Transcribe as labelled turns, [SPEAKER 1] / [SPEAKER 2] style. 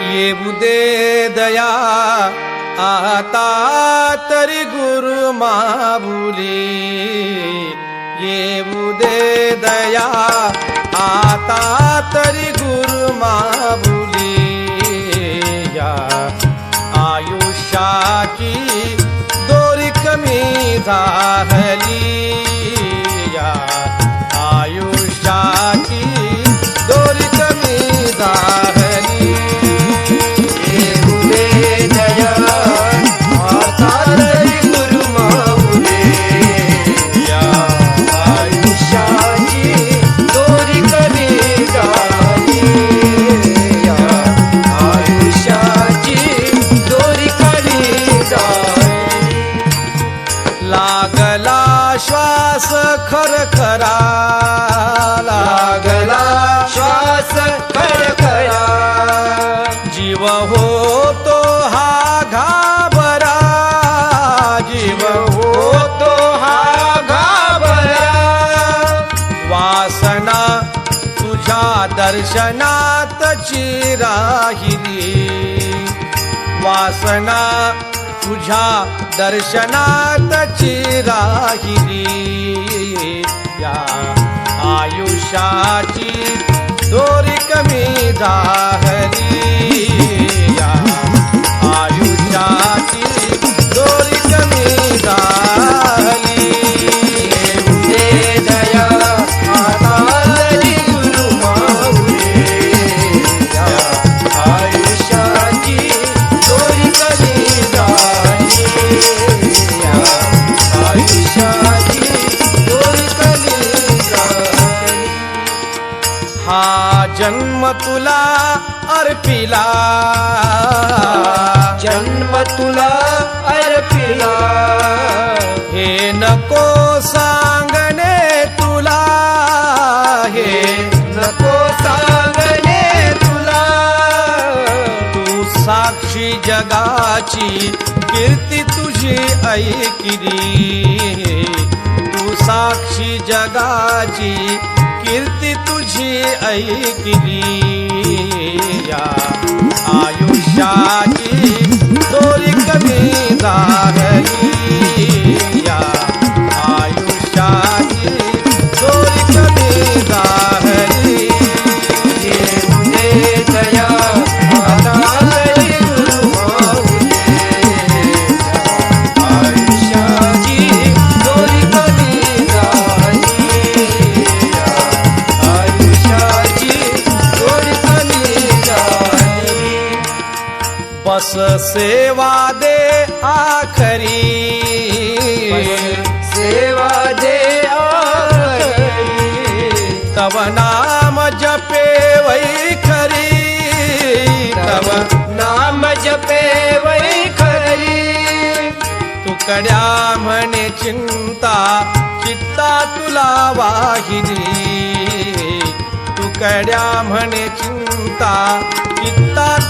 [SPEAKER 1] येऊ दे दया आता तरी गुरु माबुली येऊ दे दया आता तरी गुरु माबुली या आयुष्याची दोरी कमी झाली. खरखरा लागला. श्वास खरखरा जीव होतो हा घाबरा. जीव होतो हा घाबरा. वासना तुझ्या दर्शनात राहिली वासना तुझ्या दर्शनात राहिली या आयुष्याची दोरी कमी झाली हा जन्म तुला अर्पिला.
[SPEAKER 2] जन्म तुला अर्पिला.
[SPEAKER 1] हे नको सांगणे तुला. हे
[SPEAKER 2] नको सांगणे तुला.
[SPEAKER 1] तू साक्षी जगाची कीर्ती तुझी ऐकिली. तू साक्षी जगाची कीर्ती तुझी ऐकिली. या आयुष्याची बस सेवा दे आखरी।
[SPEAKER 2] सेवा दे आखरी।
[SPEAKER 1] तव नाम जपे वै खरी। तव
[SPEAKER 2] नाम जपे वै खरी।
[SPEAKER 1] तुकड्या म्हणे चिंता चित्ता तुला वाहिली। तुकड्या म्हणे चिंता चित्ता